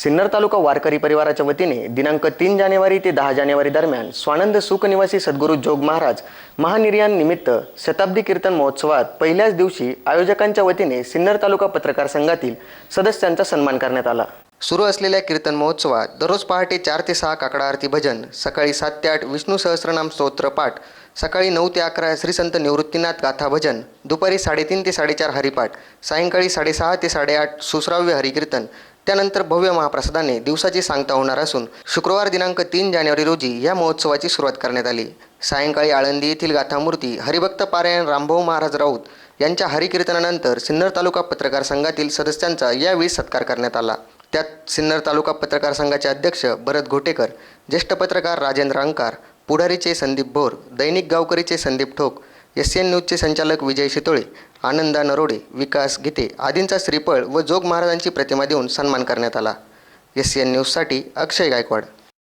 सिन्नर तालुका वारकरी परिवाराच्या वतीने दिनांक तीन जानेवारी ते दहा जानेवारी दरम्यान स्वानंद सुखनिवासी सद्गुरू जोग महाराज महानिर्याण निमित्त शताब्दी कीर्तन महोत्सवात पहिल्याच दिवशी आयोजकांच्या वतीने सिन्नर तालुका पत्रकार संघातील सदस्यांचा सन्मान करण्यात आला. सुरू असलेल्या कीर्तन महोत्सवात दररोज पहाटे चार ते सहा काकडा आरती भजन सकाळी सात ते आठ विष्णू सहस्रनाम स्तोत्र पाठ सकाळी नऊ ते अकरा श्रीसंत निवृत्तीनाथ गाथा भजन दुपारी साडेतीन ते साडेचार हरिपाठ सायंकाळी साडेसहा ते साडेआठ सुश्राव्य हरिकीर्तन त्यानंतर भव्य महाप्रसादाने दिवसाची सांगता होणार असून शुक्रवार दिनांक तीन जानेवारी रोजी या महोत्सवाची सुरुवात करण्यात आली. सायंकाळी आळंदी येथील गाथामूर्ती हरिभक्त पारायण रामभाऊ महाराज राऊत यांच्या हरिकीर्तनानंतर सिन्नर तालुका पत्रकार संघातील सदस्यांचा यावेळी सत्कार करण्यात आला. त्यात सिन्नर तालुका पत्रकार संघाचे अध्यक्ष भरत घोटेकर ज्येष्ठ पत्रकार राजेंद्र अंकार पुढारीचे संदीप भोर दैनिक गावकरीचे संदीप ठोक एस एन न्यूजचे संचालक विजय शितोळे आनंदा नरोडे विकास गीते आदींचा श्रीफळ व जोग महाराजांची प्रतिमा देऊन सन्मान करण्यात आला. एस एन न्यूजसाठी अक्षय गायकवाड.